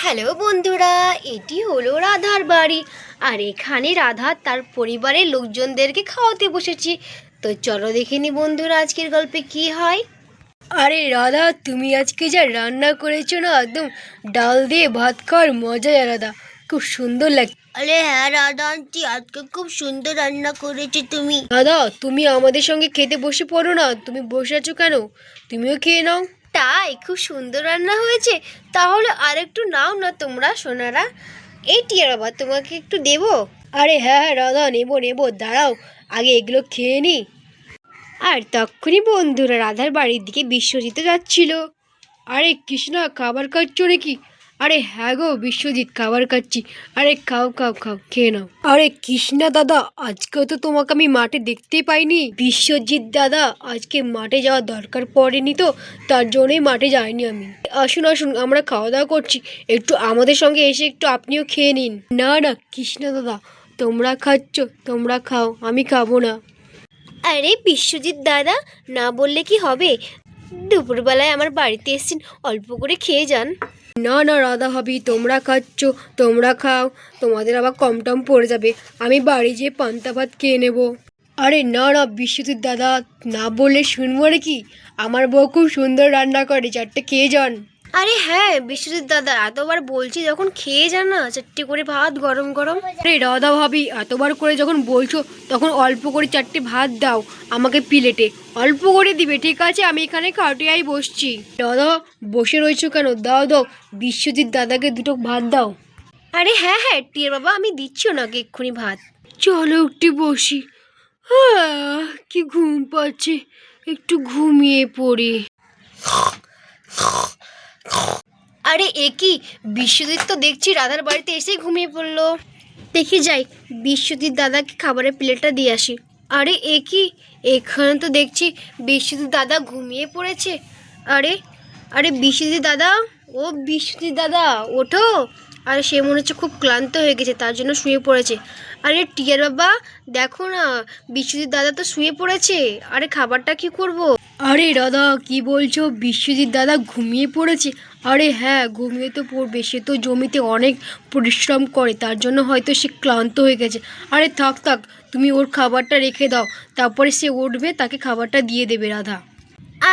Hello বন্ধুরা এটি হলো রাধার বাড়ি। আর এখানে রাধা তার পরিবারের লোকজনদেরকে খাওয়াতে বসেছি। তো চলো দেখে নি বন্ধুরা আজকের গল্পে কি হয়। আরে রাধা তুমি আজকে যা রান্না করেছ না একদম ডাল দিয়ে ভাত খাওয়ার মজা রাধা খুব সুন্দর লাগে আরে হ্যাঁ রাধা আন্টি আজকে খুব সুন্দর রান্না করেছ তুমি। দাদা তুমি আমাদের সঙ্গে খেতে বসে পড়ো না তুমি বসে আছো কেন? তুমিও খেয়ে নাও। তাই খুব সুন্দর রান্না হয়েছে। তাহলে আর একটু নাও না তোমরা, সোনারা। এই টিয়া বাবা, তোমাকে একটু দেবো? আরে হ্যাঁ হ্যাঁ রাধা, নেব নেব, দাঁড়াও, আগে এগুলো খেয়ে নি। আর তখনই বন্ধুরা রাধার বাড়ির দিকে বিশ্বজিৎ যাচ্ছিল। আরে কৃষ্ণা, খাবার খাচ্ছ নাকি? আরে হ্যাঁ গো, বিশ্বজিৎ, খাবার খাচ্ছি। আরে খাও খাও খাও, খেয়ে নাও। আরে কৃষ্ণা দাদা আজকে তো তোমাকে আমি মাঠে দেখতেই পাইনি। বিশ্বজিৎ দাদা, আজকে মাঠে যাওয়ার দরকার পড়েনি তো, তার জন্যই মাঠে যাইনি আমি। আসুন আসুন, আমরা খাওয়া দাওয়া করছি। একটু আমাদের সঙ্গে এসে একটু আপনিও খেয়ে নিন। না না, কৃষ্ণা দাদা, তোমরা খাচ্ছ, তোমরা খাও, আমি খাব না। আরে বিশ্বজিৎ দাদা, না বললে কি হবে? দুপুরবেলায় আমার বাড়িতে এসেছেন, অল্প করে খেয়ে যান। না না, রাধা ভাবি, তোমরা খাচ্ছ, তোমরা খাও। তোমাদের আবার কম টম পড়ে যাবে। আমি বাড়ি যেয়ে পান্তা ভাত খেয়ে নেব। আরে না না, বিশ্বজিৎ দাদা, না বলে শুনব নাকি? আমার বউ খুব সুন্দর রান্না করে, চারটে খেয়ে যান। আরে হ্যাঁ বিশ্বজিৎ দাদা এতবার বলছি যখন খেয়ে যান না চারটে করে ভাত গরম গরম। আরে রাধা ভাবি এতবার করে যখন বলছো তখন অল্প করে চারটে ভাত দাও আমাকে প্লেটে। অল্প করে দিবে ঠিক আছে? আমি এখানে খাটিয়াই বসছি। দাদা বসে রয়েছো কেন? দাও দাও বিশ্বজিৎ দাদাকে দুটো ভাত দাও। আরে হ্যাঁ হ্যাঁ টিয়ার বাবা আমি দিচ্ছি ওনাকে এক্ষুনি ভাত। চলো একটু বসি। হ্যাঁ কি ঘুম পাচ্ছে। একটু ঘুমিয়ে পড়ি। আরে এ কি? বিশ্বজিৎ তো দেখছি রাধার বাড়িতে এসেই ঘুমিয়ে পড়ল। দেখি যাই বিশ্বজিৎ দাদাকে খাবারের প্লেটটা দিয়ে আসি। আরে এ কি? এখানে তো দেখছি বিশ্বজিৎ দাদা ঘুমিয়ে পড়েছে। আরে আরে বিশ্বজিৎ দাদা? ও বিশ্বজিৎ দাদা ওঠো। আরে সে মনে হচ্ছে খুব ক্লান্ত হয়ে গেছে তার জন্য শুয়ে পড়েছে। আরে টিয়ার বাবা দেখো না বিশ্বজিৎ দাদা তো শুয়ে পড়েছে। আরে খাবারটা কি করব? আরে দাদা কি বলছো? বিশ্বজিৎ দাদা ঘুমিয়ে পড়েছে? আরে হ্যাঁ ঘুমিয়ে তো পড়বে। সে তো জমিতে অনেক পরিশ্রম করে তার জন্য হয়তো সে ক্লান্ত হয়ে গেছে। আরে থাক থাক তুমি ওর খাবারটা রেখে দাও। তারপরে সে উঠবে তাকে খাবারটা দিয়ে দেবে রাধা।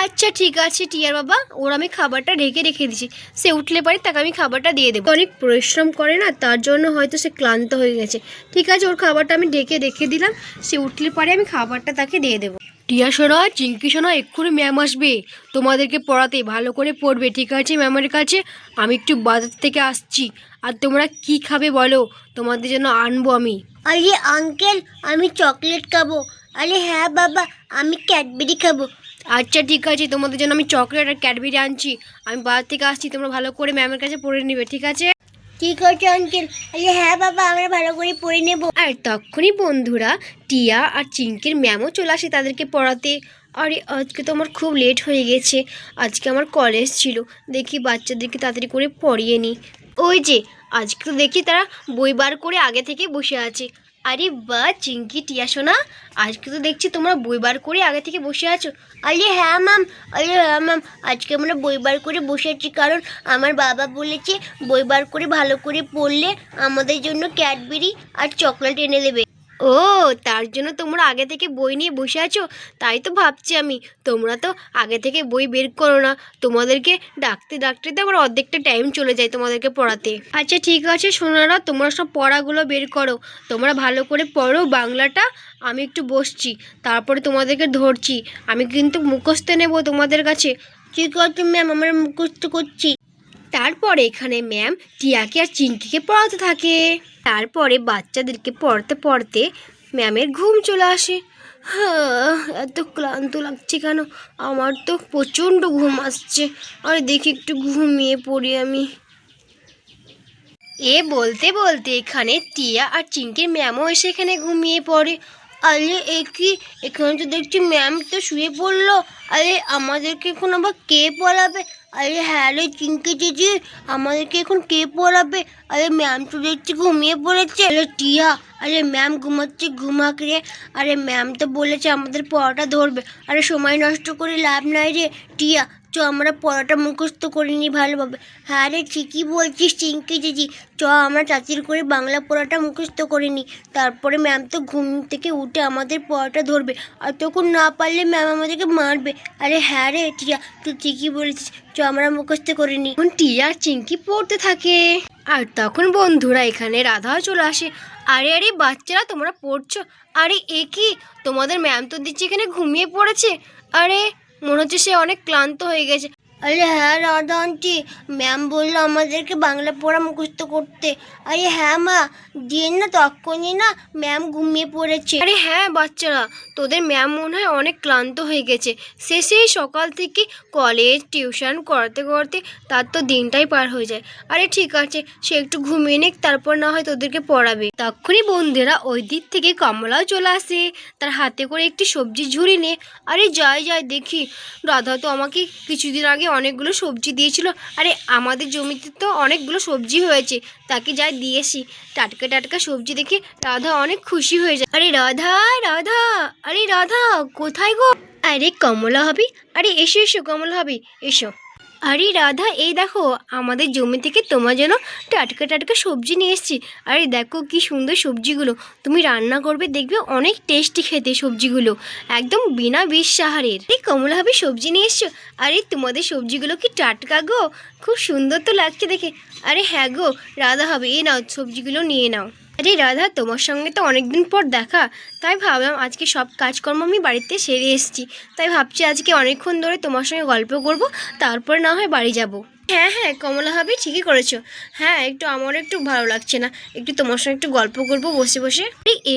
আচ্ছা ঠিক আছে টিয়ার বাবা। ওর আমি খাবারটা ঢেকে রেখে দিচ্ছি সে উঠলে পারে তাকে আমি খাবারটা দিয়ে দেবো। অনেক পরিশ্রম করে না তার জন্য হয়তো সে ক্লান্ত হয়ে গেছে। ঠিক আছে ওর খাবারটা আমি ঢেকে রেখে দিলাম। সে উঠলে পারে আমি খাবারটা তাকে দিয়ে দেবো। টিয়া সোনা চিঙ্কি সোনা এক্ষুনি ম্যাম আসবে। তোমাদেরকে পড়াতে ভালো করে পড়বে ঠিক আছে ম্যামের কাছে? আমি একটু বাজার থেকে আসছি। আর তোমরা কি খাবে বলো? তোমাদের জন্য আনব আমি। আরে আঙ্কেল আমি চকলেট খাব। আরে হ্যাঁ বাবা আমি ক্যাডবেরি খাব। আচ্ছা ঠিক আছে তোমাদের জন্য আমি চকলেট আর ক্যাডবেরি আনছি। আমি বাজার থেকে আসছি তোমরা ভালো করে ম্যামের কাছে পড়ে নিবে ঠিক আছে? ঠিক করছ, আঙ্কেল? আরে হ্যাঁ বাবা, আমরা ভালো করে পড়ে নেব। আর তখনই বন্ধুরা, টিয়া আর চিঙ্কির ম্যামও চলে আসে তাদেরকে পড়াতে। আরে, আজকে তো আমার খুব লেট হয়ে গেছে। আজকে আমার কলেজ ছিল। দেখি বাচ্চাদেরকে তাড়াতাড়ি করে পড়িয়ে নিই। ওই যে, আজকে তো দেখি তারা বই বার করে আগে থেকে বসে আছে। আরে বা চিঙ্কি টিয়া সোনা। আজকে তো দেখছি তোমরা বই বার করে আগে থেকে বসে আছো। আরে হ্যাঁ ম্যাম আরে হ্যাঁ ম্যাম আজকে আমরা বই বার করে বসে আছি কারণ আমার বাবা বলেছে বই বার করে ভালো করে পড়লে আমাদের জন্য ক্যাডবেরি আর চকলেট এনে দেবে। ও, তার জন্য তোমরা আগে থেকে বই নিয়ে বসে আছো? তাই তো ভাবছি আমি। তোমরা তো আগে থেকে বই বের করো না। তোমাদেরকে ডাকতে ডাকতে তো আবার অর্ধেকটা টাইম চলে যায় তোমাদেরকে পড়াতে। আচ্ছা ঠিক আছে সোনারা তোমরা সব পড়াগুলো বের করো। তোমরা ভালো করে পড়ো বাংলাটা। আমি একটু বসছি, তারপরে তোমাদেরকে ধরছি। আমি কিন্তু মুখস্থ নেব তোমাদের কাছে। ঠিক আছে ম্যাম আমরা মুখস্থ করছি। তারপরে এখানে ম্যাম টিয়াকে আর চিঙ্কিকে পড়াতে থাকে। তারপরে বাচ্চাদেরকে পড়তে পড়তে ম্যামের ঘুম চলে আসে। হ্যাঁ এত ক্লান্ত লাগছে কেন? আমার তো প্রচণ্ড ঘুম আসছে। আরে দেখি একটু ঘুমিয়ে পড়ি আমি। এ বলতে বলতে এখানে টিয়া আর চিঙ্কির ম্যামও এসে এখানে ঘুমিয়ে পড়ে। আরে, এ কি? এখানে তো দেখছি ম্যাম তো শুয়ে পড়ল। আরে, আমাদেরকে এখন আবার কে পড়াবে? আরে হ্যাঁ রে চিনকে চেঁচি আমাদেরকে এখন কে পড়াবে? আরে ম্যাম তো দেখছি ঘুমিয়ে পড়েছে। আরে টিয়া, আরে ম্যাম ঘুমাচ্ছে, ঘুমাক রে। আরে ম্যাম তো বলেছে আমাদের পড়াটা ধরবে। আরে সময় নষ্ট করে লাভ নাই রে। টিয়া চ আমরা পড়াটা মুখস্থ করে নিই ভালোভাবে। হ্যাঁ রে ঠিকই বলছিস চিঙ্কি দিদি চ, আমরা চাচির করে বাংলা পড়াটা মুখস্থ করে নিই তারপরে ম্যাম তো ঘুম থেকে উঠে আমাদের পড়াটা ধরবে। আর তখন না পারলে ম্যাম আমাদেরকে মারবে। আরে হ্যাঁ রে টিয়া, তুই ঠিকই বলেছিস। চ, আমরা মুখস্থ করে নিই এখন টিয়া আর চিঙ্কি পড়তে থাকে। আর তখন বন্ধুরা এখানে রাধাও চলে আসে। আরে আরে বাচ্চারা, তোমরা পড়ছো? আরে এ কি? তোমাদের ম্যাম তো দিচ্ছি এখানে ঘুমিয়ে পড়েছে। আরে মনে হচ্ছে সে অনেক ক্লান্ত হয়ে গেছে। আরে হ্যাঁ রাধা আন্টি। ম্যাম বলল আমাদেরকে বাংলা পড়া মুখস্থ করতে। আরে হ্যাঁ মা। দিয়ে না তখনই না ম্যাম ঘুমিয়ে পড়েছে। আরে হ্যাঁ বাচ্চারা। তোদের ম্যাম মনে হয় অনেক ক্লান্ত হয়ে গেছে। সেই সকাল থেকে কলেজ টিউশন করতে করতে তার তো দিনটাই পার হয়ে যায়। আরে ঠিক আছে, সে একটু ঘুমিয়ে নিক, তারপর না হয় তোদেরকে পড়াবে। তখনই বন্ধুরা ওই দিক থেকে কমলাও চলে আসে। তার হাতে করে একটি সবজি ঝুড়ি নে। আরে যাই যাই, দেখি। রাধা তো আমাকে কিছুদিন আগে অনেকগুলো সবজি দিয়েছিল। আরে, আমাদের জমিতে তো অনেকগুলো সবজি হয়েছে। তাকে যাই দিয়েছি টাটকা টাটকা সবজি দেখে রাধা অনেক খুশি হয়ে যায়। আরে, রাধা রাধা, আরে, রাধা, কোথায় গো? আরে, কমলা হবি। আরে, এসো এসো, কমলা হবি। এসো। আরে রাধা, এই দেখো, আমাদের জমি থেকে তোমার জন্য টাটকা টাটকা সবজি নিয়ে এসেছি। আরে দেখো কি সুন্দর সবজিগুলো। তুমি রান্না করবে, দেখবে অনেক টেস্টি খেতে সবজিগুলো। একদম বিনা বিষ সাহারের এই কমলা হবে সবজি নিয়ে এসছো? আরে তোমাদের সবজিগুলো কি টাটকা গো? খুব সুন্দর তো লাগছে দেখে। আরে হ্যাঁ গো, রাধা হবে, এই নাও, সবজিগুলো নিয়ে নাও। আরে রাধা, তোমার সঙ্গে তো অনেকদিন পর দেখা। তাই ভাবলাম আজকে সব কাজকর্ম আমি বাড়িতে সেরে এসেছি। তাই ভাবছি আজকে অনেকক্ষণ ধরে তোমার সঙ্গে গল্প করব, তারপরে না হয় বাড়ি যাব। হ্যাঁ হ্যাঁ কমলা হবে ঠিকই করেছ। হ্যাঁ একটু আমার একটু ভালো লাগছে না। একটু তোমার সঙ্গে একটু গল্প করব বসে বসে।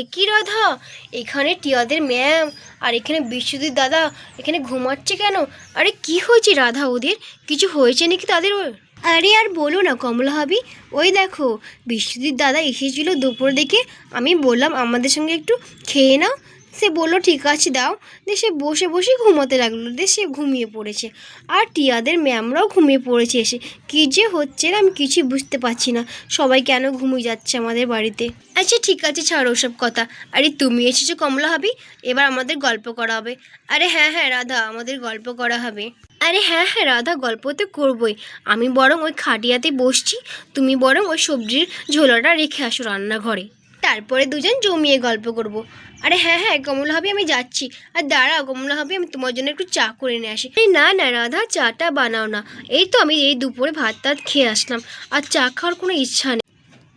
একই রাধা? এখানে টিয়াদের ম্যাম, আর এখানে বিশ্বজিৎ দাদা, এখানে ঘুমাচ্ছে কেন? আরে, কি হয়েছে রাধা ওদের? কিছু হয়েছে নাকি তাদের ওর? আরে আর বলো না, কমলা হাবি ওই দেখো, বিশ্বজিৎ দাদা এসেছিল দুপুর দিকে আমি বললাম, আমাদের সঙ্গে একটু খেয়ে নাও। সে বলল, ঠিক আছে, দাও। দিয়ে সে বসে বসে ঘুমোতে লাগল। দিয়ে সে ঘুমিয়ে পড়েছে। আর টিয়াদের ম্যামরাও ঘুমিয়ে পড়েছে এসে। কী যে হচ্ছে না আমি কিছুই বুঝতে পারছি না। সবাই কেন ঘুমিয়ে যাচ্ছে আমাদের বাড়িতে? আচ্ছা ঠিক আছে, ছাড়ো ওসব কথা। আরে, তুমি এসেছ কমলা হাবি এবার আমাদের গল্প করা হবে। আরে হ্যাঁ হ্যাঁ রাধা, আমাদের গল্প করা হবে। আরে হ্যাঁ হ্যাঁ রাধা, গল্প তো করবোই। আমি বরং ওই খাটিয়াতে বসছি, তুমি বরং ওই সবজির ঝোলাটা রেখে আসো রান্নাঘরে। তারপরে দুজন জমিয়ে গল্প করব। আরে হ্যাঁ হ্যাঁ কমলা হবে আমি যাচ্ছি। আর দাঁড়াও, কমলা হবে আমি তোমার জন্য একটু চা করে নিয়ে আসি। এই না না, রাধা, চাটা বানাও না। এই তো আমি এই দুপুরে ভাত টাত খেয়ে আসলাম। আর চা খাওয়ার কোনো ইচ্ছা নেই।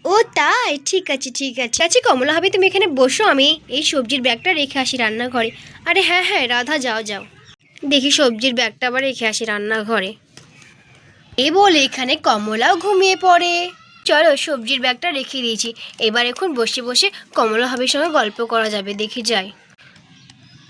ও, তাই? ঠিক আছে ঠিক আছে। আচ্ছা কমলা হবে তুমি এখানে বসো। আমি এই সবজির ব্যাগটা রেখে আসি রান্নাঘরে। আরে হ্যাঁ হ্যাঁ রাধা, যাও যাও। দেখি সবজির ব্যাগটা আবার রেখে আসি রান্নাঘরে। এ বলে এখানে কমলাও ঘুমিয়ে পড়ে। চলো সবজির ব্যাগটা রেখে দিয়েছি। এবার এখন বসে বসে কমলা হাবির সঙ্গে গল্প করা যাবে, দেখি যাই।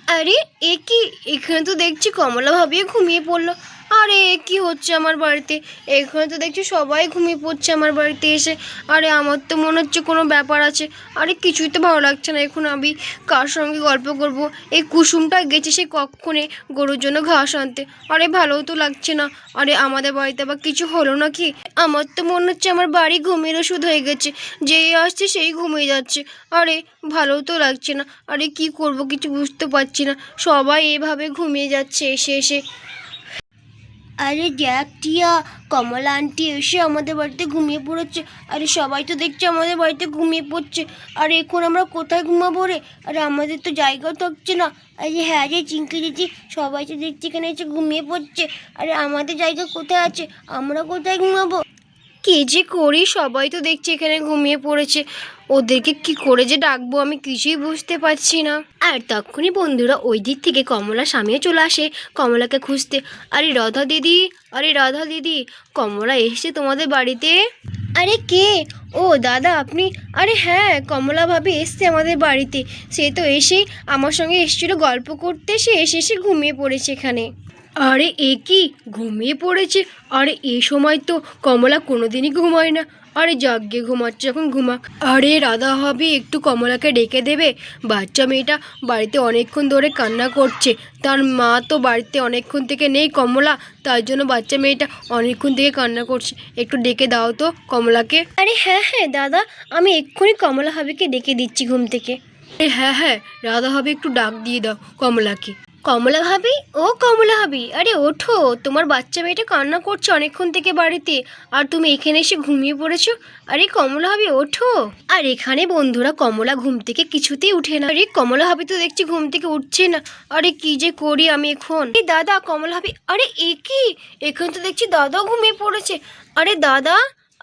আরে, এ কি? এখানে তো দেখছি কমলা ভাবিয়ে ঘুমিয়ে পড়ল। আরে, কি হচ্ছে আমার বাড়িতে? এখানে তো দেখছি সবাই ঘুমিয়ে পড়ছে আমার বাড়িতে এসে। আরে, আমার তো মনে হচ্ছে কোনো ব্যাপার আছে। আরে, কিছুই তো ভালো লাগছে না। এখন আমি কার সঙ্গে গল্প করব? এই কুসুমটা গেছে সে কক্ষণে গরুর জন্য ঘাস আনতে। আরে ভালোও তো লাগছে না। আরে, আমাদের বাড়িতে আবার কিছু হলো নাকি? আমার তো মনে হচ্ছে আমার বাড়ি ঘুমের ওষুধ হয়ে গেছে। যেই আসছে সেই ঘুমিয়ে যাচ্ছে। আরে ভালোও তো লাগছে না। আরে, কি করব? কিছু বুঝতে পারছি না। সবাই এভাবে ঘুমিয়ে যাচ্ছে এসে এসে। আরে দেখ টিয়া, কমলা আন্টি এসে আমাদের বাড়িতে ঘুমিয়ে পড়েছে। আরে সবাই তো দেখছে আমাদের বাড়িতে ঘুমিয়ে পড়ছে। আর এখন আমরা কোথায় ঘুমাবো রে? আর আমাদের তো জায়গাও থাকছে না। আরে হ্যাঁ রে চিঙ্কি দিদি সবাই তো দেখছি এখানে এসে ঘুমিয়ে পড়ছে। আরে আমাদের জায়গা কোথায় আছে? আমরা কোথায় ঘুমাবো? কি যে করি? সবাই তো দেখছি এখানে ঘুমিয়ে পড়েছে। ওদেরকে কি করে যে ডাকবো আমি কিছুই বুঝতে পারছি না। আর তখনই বন্ধুরা ওই দিক থেকে কমলা সামনে চলে আসে কমলাকে খুঁজতে। আরে রাধা দিদি, আরে রাধা দিদি, কমলা এসছে তোমাদের বাড়িতে? আরে কে? ও দাদা আপনি? আরে হ্যাঁ কমলা ভাবে এসছে আমাদের বাড়িতে। সে তো এসেই আমার সঙ্গে এসেছিল গল্প করতে, সে এসে এসে ঘুমিয়ে পড়েছে এখানে। আরে এ কি? ঘুমিয়ে পড়েছে। আরে এই সময় তো কমলা কোনোদিনই ঘুমায় না। আরে জাগে ঘুমাচ্ছে যখন ঘুমা আরে রাধা হবে একটু কমলাকে ডেকে দেবে? বাচ্চা মেয়েটা বাড়িতে অনেকক্ষণ ধরে কান্না করছে। তার মা তো বাড়িতে অনেকক্ষণ থেকে নেই কমলা। তার জন্য বাচ্চা মেয়েটা অনেকক্ষণ থেকে কান্না করছে। একটু ডেকে দাও তো কমলাকে। আরে হ্যাঁ হ্যাঁ দাদা আমি এক্ষুনি কমলা হাবিকে ডেকে দিচ্ছি ঘুম থেকে। হ্যাঁ হ্যাঁ রাধা হবে একটু ডাক দিয়ে দাও কমলাকে। কমলা ভাবি? ও কমলা ভাবি। আরে ওঠো, তোমার বাচ্চা মেয়েটা কান্না করছে অনেকক্ষণ থেকে বাড়িতে। আর তুমি এখানে এসে ঘুমিয়ে পড়েছো? আরে কমলা ভাবি, ওঠো। আর এখানে বন্ধুরা, কমলা ঘুম থেকে কিছুতেই উঠে না। আরে কমলা ভাবি তো দেখছি ঘুম থেকে উঠছে না। আরে কি যে করি আমি এখন? এই দাদা, কমলা ভাবি, আরে এ কি? এখানে তো দেখছি দাদাও ঘুমিয়ে পড়েছে। আরে দাদা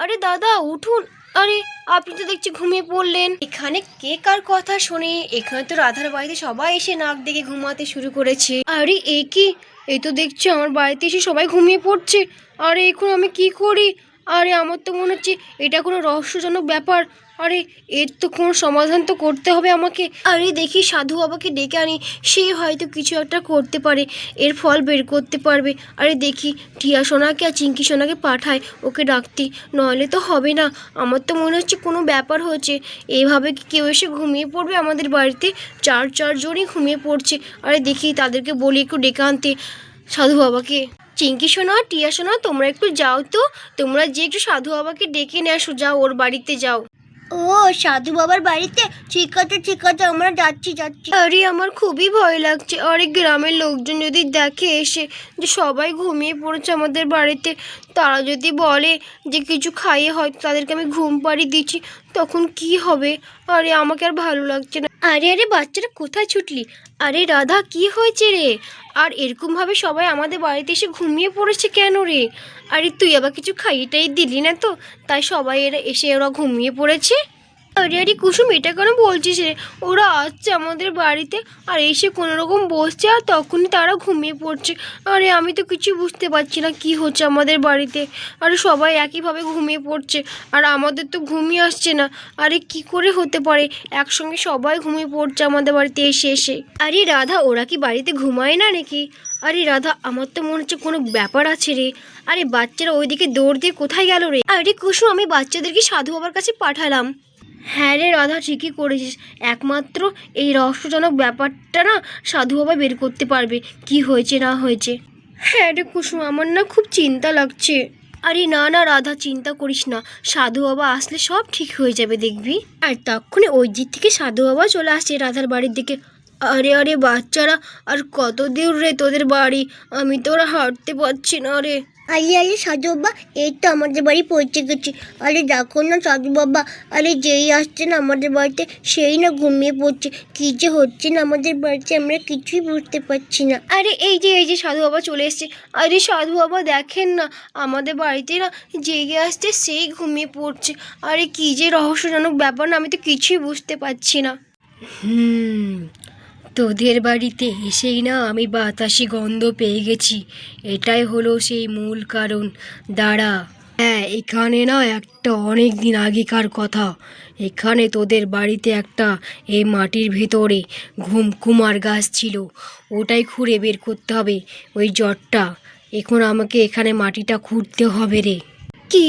আরে দাদা, উঠুন। আরে, আপনি তো দেখছি ঘুমিয়ে পড়লেন। এখানে কে কার কথা শুনে? এখানে তো রাধার বাড়িতে সবাই এসে নাক দেখে ঘুমাতে শুরু করেছে। আরে, এ কি? এই তো দেখছি আমার বাড়িতে এসে সবাই ঘুমিয়ে পড়ছে। আরে, এখন আমি কি করি? আরে, আমার তো মনে হচ্ছে এটা কোনো রহস্যজনক ব্যাপার। আরে, এর তো কোনো সমাধান তো করতে হবে আমাকে। আরে, দেখি সাধু বাবাকে ডেকে আনি, সে হয়তো কিছু একটা করতে পারে, এর ফল বের করতে পারবে। আরে, দেখি টিয়া সোনাকে আর চিঙ্কি সোনাকে পাঠায়, ওকে ডাকতে, নইলে তো হবে না। আমার তো মনে হচ্ছে কোনো ব্যাপার হয়েছে। এইভাবে কি কেউ এসে ঘুমিয়ে পড়বে? আমাদের বাড়িতে চার চারজনই ঘুমিয়ে পড়ছে। আরে, দেখি তাদেরকে বলি একটু ডেকে আনতে সাধু বাবাকে। চিঙ্কি শোনো টিয়া শোনো তোমরা একটু যাও তো। তোমরা যে একটু সাধু বাবাকে ডেকে নিয়ে আসো যাও ওর বাড়িতে যাও। ও সাধু বাবার বাড়িতে? ঠিক আছে ঠিক আছে আমরা যাচ্ছি যাচ্ছি। আরে আমার খুবই ভয় লাগছে। আরে গ্রামের লোকজন যদি দেখে এসে যে সবাই ঘুমিয়ে পড়েছে আমাদের বাড়িতে তারা যদি বলে যে কিছু খাইয়ে হয়তো তাদেরকে আমি ঘুম পাড়িয়ে দিচ্ছি তখন কি হবে? আরে, আমাকে আর ভালো লাগছে না। আরে আরে, বাচ্চারা কোথায় ছুটলি? আরে, রাধা, কি হয়েছে রে? আর এরকমভাবে সবাই আমাদের বাড়িতে এসে ঘুমিয়ে পড়েছে কেন রে? আরে, তুই আবার কিছু খাইয়ে টাইয়ে দিলি না তো? তাই সবাই এরা এসে ওরা ঘুমিয়ে পড়েছে? আরে আরে কুসুম, এটা কেন বলছিস রে? ওরা আসছে আমাদের বাড়িতে, আর এসে কোনো রকম বসছে আর তখনই তারা ঘুমিয়ে পড়ছে। আরে আমি তো কিছু বুঝতে পারছি না কি হচ্ছে আমাদের বাড়িতে। আরে সবাই একইভাবে ঘুমিয়ে পড়ছে, আর আমাদের তো ঘুমিয়ে আসছে না। আরে কি করে হতে পারে? একসঙ্গে সবাই ঘুমিয়ে পড়ছে আমাদের বাড়িতে এসে এসে। আরে রাধা, ওরা কি বাড়িতে ঘুমায় না নাকি? আরে রাধা, আমার তো মনে হচ্ছে কোনো ব্যাপার আছে রে। আরে বাচ্চারা ওইদিকে দৌড় দিয়ে কোথায় গেল রে? আরে কুসুম, আমি বাচ্চাদেরকে সাধু বাবার কাছে পাঠালাম। হ্যাঁ রে রাধা, ঠিকই করেছিস। একমাত্র এই রহস্যজনক ব্যাপারটা না সাধু বাবা বের করতে পারবে, কি হয়েছে না হয়েছে। হ্যাঁ রে কুসুম, আমার না খুব চিন্তা লাগছে। আরে না না রাধা, চিন্তা করিস না। সাধু বাবা আসলে সব ঠিক হয়ে যাবে, দেখবি। আর তখনই ওই দিক থেকে সাধু বাবা চলে আসছে রাধার বাড়ির দিকে। আরে আরে বাচ্চারা, আর কত দূর রে তোদের বাড়ি? আমি তো ওরা হাঁটতে পারছি না রে। আরে আরে সাধু বাবা এই তো আমাদের বাড়ি পৌঁছে গেছি। আরে দেখো না সাধু বাবা আরে যেই আসছে না আমাদের বাড়িতে সেই না ঘুমিয়ে পড়ছে। কি যে হচ্ছে না আমাদের বাড়িতে আমরা কিছুই বুঝতে পারছি না। আরে এই যে এই যে সাধু বাবা চলে এসছে। আরে সাধু বাবা দেখেন না আমাদের বাড়িতে না জেগে আসছে সেই ঘুমিয়ে পড়ছে। আরে কি যে রহস্যজনক ব্যাপার না আমি তো কিছুই বুঝতে পারছি না। হুম তোদের বাড়িতে এসেই না আমি বাতাসি গন্ধ পেয়ে গেছি। এটাই হলো সেই মূল কারণ। দাঁড়া। হ্যাঁ এখানে না একটা অনেক দিন আগেকার কথা। এখানে তোদের বাড়িতে একটা এই মাটির ভেতরে ঘুমকুমার গাছ ছিল। ওটাই খুঁড়ে বের করতে হবে ওই জটটা। এখন আমাকে এখানে মাটিটা খুঁড়তে হবে রে। কি?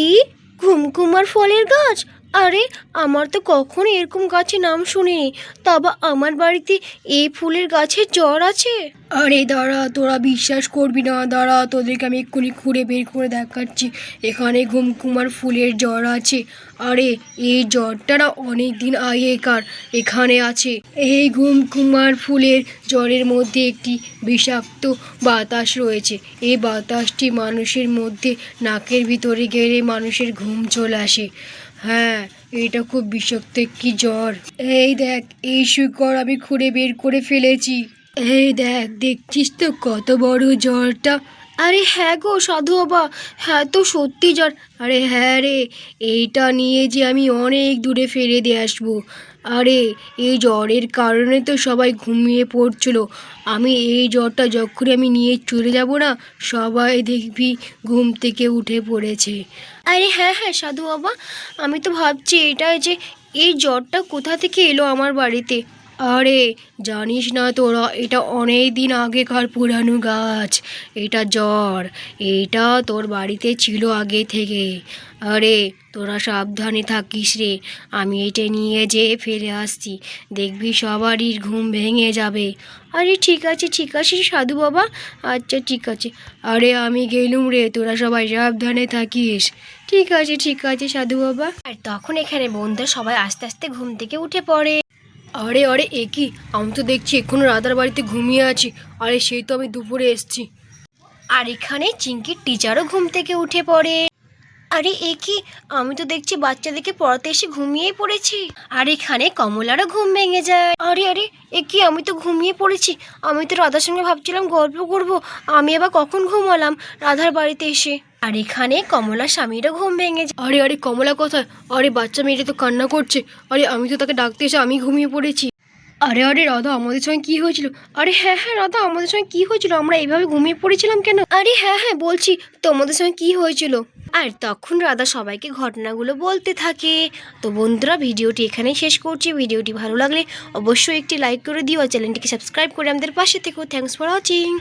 ঘুমকুমার ফলের গাছ? আরে, আমার তো কখনো এরকম গাছের নাম শুনিনি তবে আমার বাড়িতে এই ফুলের গাছের জ্বর আছে। আরে দাঁড়া, তোরা বিশ্বাস করবি না। দাঁড়া, তোদেরকে আমি এক্ষুনি খুঁড়ে বের করে দেখাচ্ছি। এখানে ঘুমকুমার ফুলের জ্বর আছে। আরে, এই জ্বরটা না অনেক দিন আগেকার। এখানে আছে। এই ঘুমকুমার ফুলের জ্বরের মধ্যে একটি বিষাক্ত বাতাস রয়েছে। এই বাতাসটি মানুষের মধ্যে নাকের ভিতরে গেলে মানুষের ঘুম চলে আসে। হ্যাঁ এটা খুব বিষাক্ত কি জ্বর। এই দেখ, এই শিকড় আমি খুঁড়ে বের করে ফেলেছি। এই দেখ, দেখছিস তো কত বড় জ্বরটা? আরে হ্যাঁ গো সাধু বাবা হ্যাঁ তো সত্যি জ্বর। আরে হ্যাঁ রে, এইটা নিয়ে যে আমি অনেক দূরে ফেলে দিয়ে আসব। আরে, এই জ্বরের কারণে তো সবাই ঘুমিয়ে পড়ছিল। আমি এই জ্বরটা যখনই আমি নিয়ে চলে যাব না, সবাই দেখবি ঘুম থেকে উঠে পড়েছে। আরে হ্যাঁ হ্যাঁ সাধু বাবা, আমি তো ভাবছি এটা যে এই জ্বরটা কোথা থেকে এলো আমার বাড়িতে? আরে, জানিস না তোরা, এটা অনেক দিন আগেকার পুরানো গাছ। এটা জ্বর, এটা তোর বাড়িতে ছিল আগে থেকে। আরে, তোরা সাবধানে থাকিস রে, আমি এটা নিয়ে যেয়ে ফেলে আসছি। দেখবি সবারই ঘুম ভেঙে যাবে। আরে, ঠিক আছে ঠিক আছে, সাধু বাবা। আচ্ছা ঠিক আছে। আরে, আমি গেলুম রে, তোরা সবাই সাবধানে থাকিস। ঠিক আছে ঠিক আছে, সাধু বাবা। আর তখন এখানে বন্ধু সবাই আস্তে আস্তে ঘুম থেকে উঠে পড়ে। আরে আরে, এ কি? আমি তো দেখছি এখনও রাধার বাড়িতে ঘুমিয়ে আছি। আরে, সেই তো আমি দুপুরে এসছি। আর এখানে চিঙ্কির টিচারও ঘুম থেকে উঠে পড়ে। আরে, এ কি? আমি তো দেখছি বাচ্চাদেরকে পড়াতে এসে ঘুমিয়েই পড়েছি। আর এখানে কমলারও ঘুম ভেঙে যায়। আরে আরে, এ কি? আমি তো ঘুমিয়ে পড়েছি। আমি তো রাধার সঙ্গে ভাবছিলাম গল্প করব। আমি আবার কখন ঘুমালাম রাধার বাড়িতে এসে? আর এখানে কমলা স্বামীরও ঘুম ভেঙে যায়। আরে আরে কমলা কোথায়? আরে বাচ্চা মেয়েটা তো কান্না করছে। আরে আমি তো তাকে ডাকতে এসে আমি ঘুমিয়ে পড়েছি। আরে আরে রাধা আমাদের সঙ্গে কি হয়েছিল? আরে হ্যাঁ হ্যাঁ রাধা আমাদের সঙ্গে কি হয়েছিল? আমরা এইভাবে ঘুমিয়ে পড়েছিলাম কেন? আরে হ্যাঁ হ্যাঁ বলছি তোমাদের সঙ্গে কি হয়েছিল? আর তখন রাধা সবাইকে ঘটনাগুলো বলতে থাকে। তো বন্ধুরা ভিডিওটি এখানেই শেষ করছি। ভিডিওটি ভালো লাগলে অবশ্যই একটি লাইক করে দিও আর চ্যানেলটিকে সাবস্ক্রাইব করে আমাদের পাশে থেকেও থ্যাংকস ফর ওয়াচিং